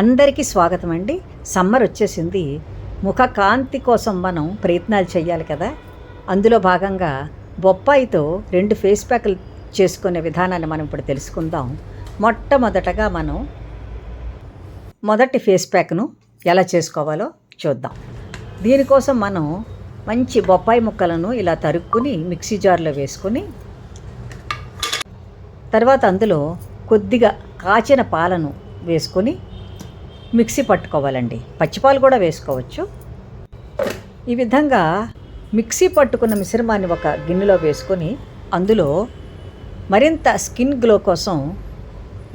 అందరికీ స్వాగతం అండి. సమ్మర్ వచ్చేసింది. ముఖ కాంతి కోసం మనం ప్రయత్నాలు చేయాలి కదా. అందులో భాగంగా బొప్పాయితో రెండు ఫేస్ ప్యాక్లు చేసుకునే విధానాన్ని మనం ఇప్పుడు తెలుసుకుందాం. మొట్టమొదటగా మనం మొదటి ఫేస్ ప్యాక్ను ఎలా చేసుకోవాలో చూద్దాం. దీనికోసం మనం మంచి బొప్పాయి ముక్కలను ఇలా తరుక్కుని మిక్సీ జార్లో వేసుకొని తర్వాత అందులో కొద్దిగా కాచిన పాలను వేసుకొని మిక్సీ పట్టుకోవాలండి. పచ్చిపాలు కూడా వేసుకోవచ్చు. ఈ విధంగా మిక్సీ పట్టుకున్న మిశ్రమాన్ని ఒక గిన్నెలో వేసుకొని అందులో మరింత స్కిన్ గ్లో కోసం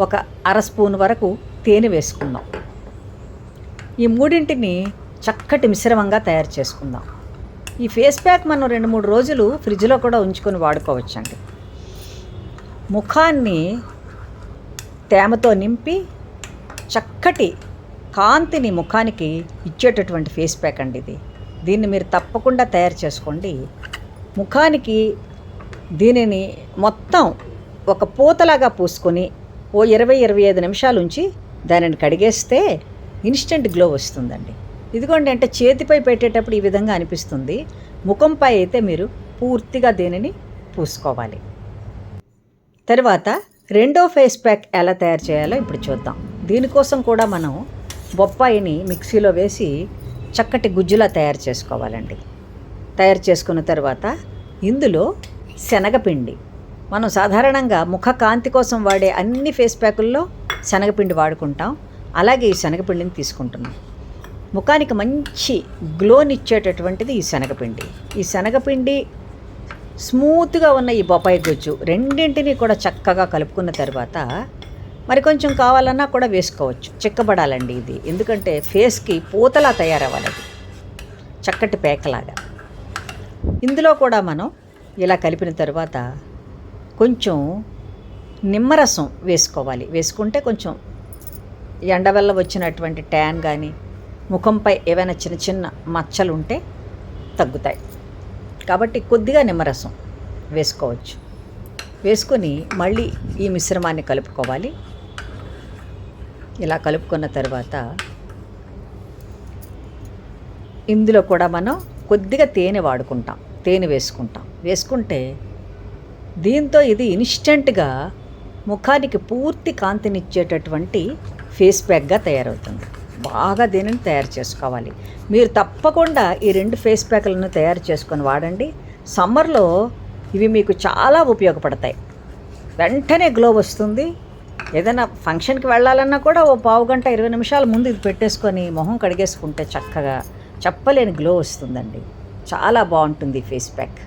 ఒక అర స్పూన్ వరకు తేనె వేసుకుందాం. ఈ మూడింటిని చక్కటి మిశ్రమంగా తయారు చేసుకుందాం. ఈ ఫేస్ ప్యాక్ మనం రెండు మూడు రోజులు ఫ్రిడ్జ్లో కూడా ఉంచుకొని వాడుకోవచ్చండి. ముఖాన్ని తేమతో నింపి చక్కటి కాంతిని ముఖానికి ఇచ్చేటటువంటి ఫేస్ ప్యాక్ అండి ఇది. దీన్ని మీరు తప్పకుండా తయారు చేసుకోండి. ముఖానికి దీనిని మొత్తం ఒక పూతలాగా పూసుకొని ఓ ఇరవై ఇరవై ఐదు నిమిషాలు ఉంచి దానిని కడిగేస్తే ఇన్స్టెంట్ గ్లో వస్తుందండి. ఇదిగోండి అంటే చేతిపై పెట్టేటప్పుడు ఈ విధంగా అనిపిస్తుంది. ముఖంపై అయితే మీరు పూర్తిగా దీనిని పూసుకోవాలి. తర్వాత రెండో ఫేస్ ప్యాక్ ఎలా తయారు చేయాలో ఇప్పుడు చూద్దాం. దీనికోసం కూడా మనం బొప్పాయిని మిక్సీలో వేసి చక్కటి గుజ్జులా తయారు చేసుకోవాలండి. తయారు చేసుకున్న తర్వాత ఇందులో శనగపిండి. మనం సాధారణంగా ముఖ కాంతి కోసం వాడే అన్ని ఫేస్ ప్యాకుల్లో శనగపిండి వాడుకుంటాం. అలాగే ఈ శనగపిండిని తీసుకుంటున్నాం. ముఖానికి మంచి గ్లోనిచ్చేటటువంటిది ఈ శనగపిండి. ఈ శనగపిండి స్మూత్గా ఉన్న ఈ బొప్పాయి గుజ్జు రెండింటిని కూడా చక్కగా కలుపుకున్న తర్వాత మరి కొంచెం కావాలన్నా కూడా వేసుకోవచ్చు. చిక్కబడాలండి ఇది. ఎందుకంటే ఫేస్కి పూతలా తయారవ్వాలి అది. చక్కటి పేకలాగా. ఇందులో కూడా మనం ఇలా కలిపిన తర్వాత కొంచెం నిమ్మరసం వేసుకోవాలి. వేసుకుంటే కొంచెం ఎండ వల్ల వచ్చినటువంటి ట్యాన్ కానీ ముఖంపై ఏవైనా చిన్న చిన్న మచ్చలు ఉంటే తగ్గుతాయి. కాబట్టి కొద్దిగా నిమ్మరసం వేసుకోవచ్చు. వేసుకొని మళ్ళీ ఈ మిశ్రమాన్ని కలుపుకోవాలి. ఇలా కలుపుకున్న తర్వాత ఇందులో కూడా మనం కొద్దిగా తేనె వాడుకుంటాం తేనె వేసుకుంటాం. వేసుకుంటే దీంతో ఇది ఇన్స్టెంట్గా ముఖానికి పూర్తి కాంతినిచ్చేటటువంటి ఫేస్ ప్యాక్గా తయారవుతుంది. బాగా దీనిని తయారు చేసుకోవాలి. మీరు తప్పకుండా ఈ రెండు ఫేస్ ప్యాక్లను తయారు చేసుకొని వాడండి. సమ్మర్లో ఇవి మీకు చాలా ఉపయోగపడతాయి. వెంటనే గ్లో వస్తుంది. ఏదైనా ఫంక్షన్కి వెళ్ళాలన్నా కూడా ఓ పావు గంట ఇరవై నిమిషాల ముందు ఇది పెట్టేసుకొని మొహం కడిగేసుకుంటే చక్కగా చెప్పలేని గ్లో వస్తుందండి. చాలా బాగుంటుంది ఫేస్ ప్యాక్